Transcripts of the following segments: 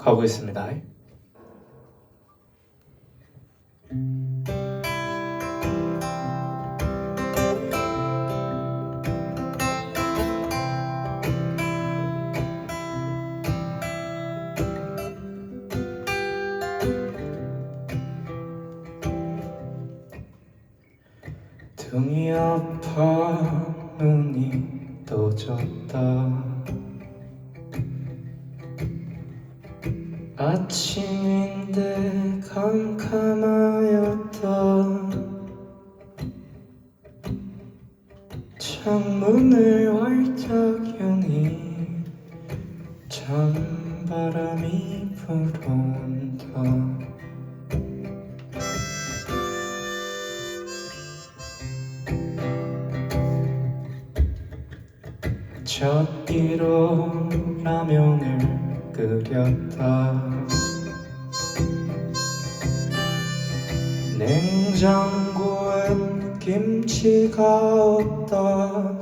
가보겠습니다. 등이 아파 눈이 떠졌다 아침인데 캄캄하였다 창문을 활짝 여니 찬바람이 불어온다. 첫 끼로 라면을 끓였다 냉장고엔 김치가 없다.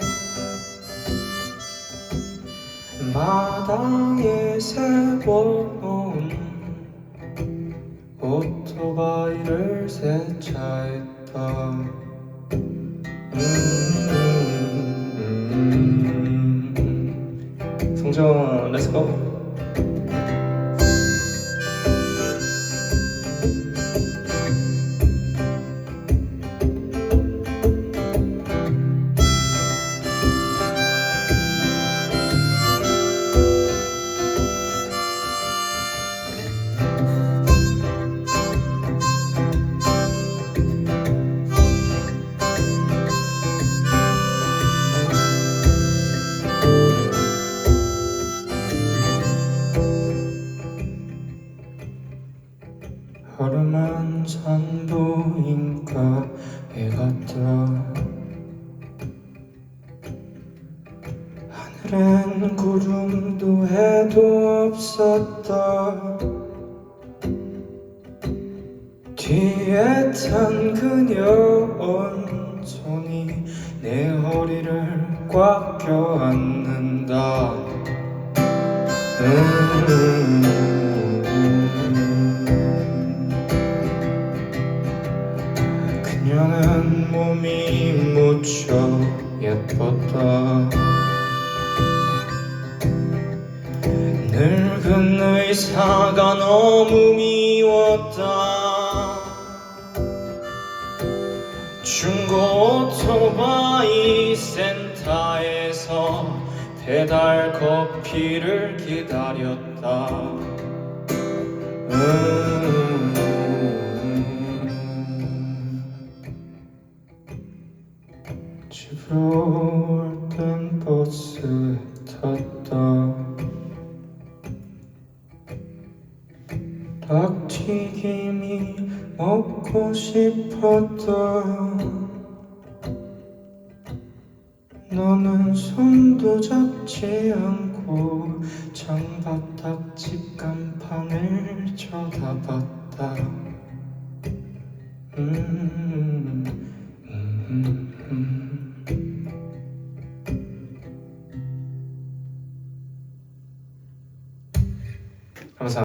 마당에 세워놓은 오토바이를 세차했다. 음, 성정 렛츠고 산보인가 해갔다 하늘엔 구름도 해도 없었다. 뒤에 탄 그녀 손이 내 허리를 꽉 껴안는다. 음. 그녀는 몸이 무척 예뻤다. 늙은 의사가 너무 미웠다. 중고 오토바이 센터에서 배달 커피를 기다렸다. 음. 집으로 올땐 버스에 탔다. 닭튀김이 먹고 싶었다. 너는 손도 잡지 않고 창바닥집 간판을 쳐다봤다. 음, 음, 음.